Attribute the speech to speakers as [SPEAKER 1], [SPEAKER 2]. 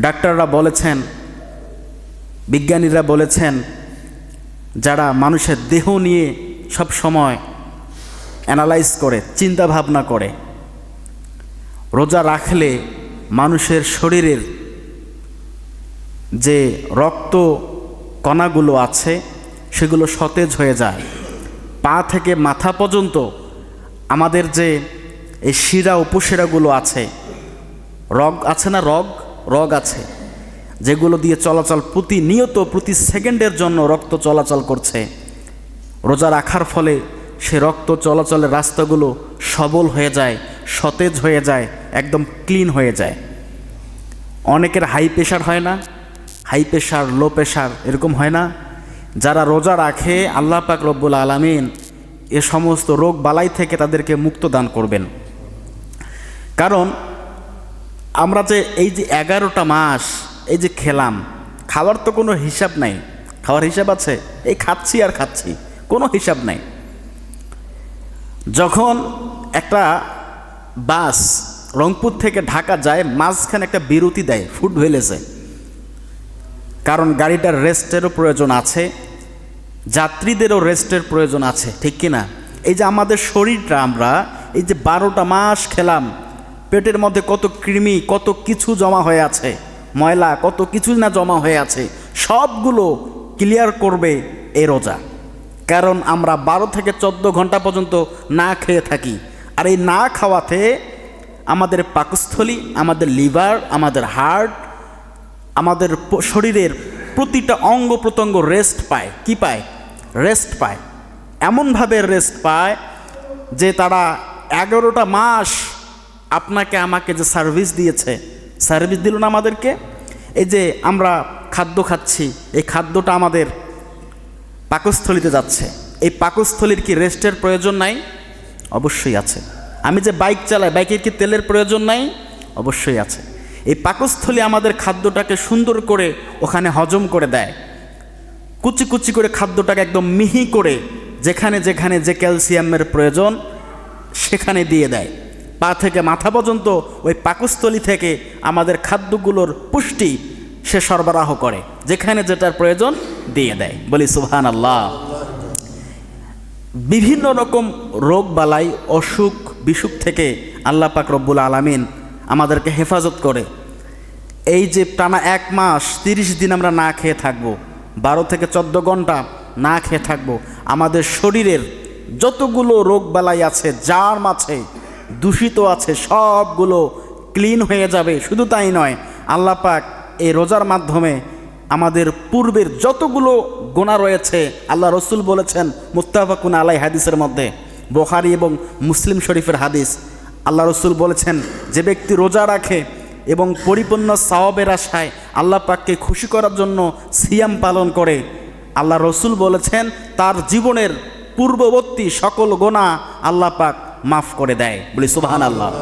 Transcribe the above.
[SPEAKER 1] ডাক্তাররা বলেছেন, বিজ্ঞানীরা বলেছেন, যারা মানুষের দেহ নিয়ে সব সময় অ্যানালাইজ করে চিন্তা ভাবনা করে, রোজা রাখলে মানুষের শরীরের যে রক্ত কণাগুলো আছে, সেগুলো সতেজ হয়ে যায়। পা থেকে মাথা পর্যন্ত আমাদের যে এই শিরা উপশিরাগুলো আছে, রগ আছে না রগ? রগ আছে, যেগুলো দিয়ে চলাচল প্রতিনিয়ত প্রতি সেকেন্ডের জন্য রক্ত চলাচল করছে। রোজা রাখার ফলে সে রক্ত চলাচলের রাস্তাগুলো সবল হয়ে যায়, সতেজ হয়ে যায়, একদম ক্লিন হয়ে যায়। অনেকের হাই প্রেশার হয় না, হাই প্রেশার, লো প্রেশার এরকম হয় না। যারা রোজা রাখে, আল্লাহ পাক রব্বুল আলমিন এ সমস্ত রোগ বালাই থেকে তাদেরকে মুক্ত দান করবেন। কারণ আমরা যে এই যে এগারোটা মাস এই যে খেলাম, খাওয়ার তো কোনো হিসাব নাই। খাওয়ার হিসাব আছে? এই খাচ্ছি আর খাচ্ছি, কোনো হিসাব নাই। যখন একটা বাস রংপুর থেকে ঢাকা যায়, মাঝখানে একটা বিরতি দেয় ফুড ভেলেছে কারণ গাড়িটার রেস্টেরও প্রয়োজন আছে, যাত্রীদেরও রেস্টের প্রয়োজন আছে, ঠিক কি না এই যে আমাদের শরীরটা আমরা, এই যে বারোটা মাস খেলাম পেটের মধ্যে কত কৃমি, কত কিছু জমা হয়ে আছে, ময়লা, কত কিছু না জমা হয়ে আছে, সবগুলো ক্লিয়ার করবে এই রোজা। কারণ আমরা বারো থেকে চোদ্দ ঘণ্টা পর্যন্ত না খেয়ে থাকি। আর এই না খাওয়াতে আমাদের পাকস্থলী, আমাদের লিভার, আমাদের হার্ট, আমাদের শরীরের প্রতিটা অঙ্গ প্রত্যঙ্গ রেস্ট পায়। কি পায়? রেস্ট পায়। এমনভাবে রেস্ট পায় যে তারা এগারোটা মাস আপনাকে আমাকে যে সার্ভিস দিয়েছে সার্ভিস দিল না আমাদেরকে? এই যে আমরা খাদ্য খাচ্ছি, এই খাদ্যটা আমাদের পাকস্থলিতে যাচ্ছে। এই পাকস্থলীর কি রেস্টের প্রয়োজন নাই? অবশ্যই আছে। আমি যে বাইক চালাই, বাইকের কি তেলের প্রয়োজন নাই? অবশ্যই আছে। এই পাকস্থলী আমাদের খাদ্যটাকে সুন্দর করে ওখানে হজম করে দেয়। কুচি কুচি করে খাদ্যটাকে একদম মিহি করে যেখানে যেখানে যে ক্যালসিয়ামের প্রয়োজন, সেখানে দিয়ে দেয়। পা থেকে মাথা পর্যন্ত ওই পাকস্থলী থেকে আমাদের খাদ্যগুলোর পুষ্টি সে সরবরাহ করে, যেখানে যেটার প্রয়োজন দিয়ে দেয়। বলি সুবহান আল্লাহ বিভিন্ন রকম রোগ বালাই, অসুখ, বিসুখ থেকে আল্লাহ পাক রব্বুল আলামিন আমাদেরকে হেফাজত করে। এই যে টানা এক মাস, তিরিশ দিন আমরা না খেয়ে থাকব, বারো থেকে চোদ্দ ঘণ্টা না খেয়ে থাকব, আমাদের শরীরের যতগুলো রোগ বালাই আছে যার মাঝে দূষিত আছে, সবগুলো ক্লিন হয়ে যাবে। শুধু তাই নয়, আল্লাহ পাক এই রোজার মাধ্যমে আমাদের পূর্বের যতগুলো গোনা রয়েছে, আল্লাহ রসুল বলেছেন মুস্তাফাকুন আলাই হাদিসের মধ্যে, বোখারি এবং মুসলিম শরীফের হাদিস, আল্লাহ রসুল বলেছেন, যে ব্যক্তি রোজা রাখে এবং পরিপূর্ণ সাওয়াবের আশায় আল্লাহ পাককে খুশি করার জন্য সিয়াম পালন করে, আল্লাহ রসুল বলেছেন, তার জীবনের পূর্ববর্তী সকল গোনা আল্লাহ পাক মাফ করে দেয়। বলে সুবাহান আল্লাহ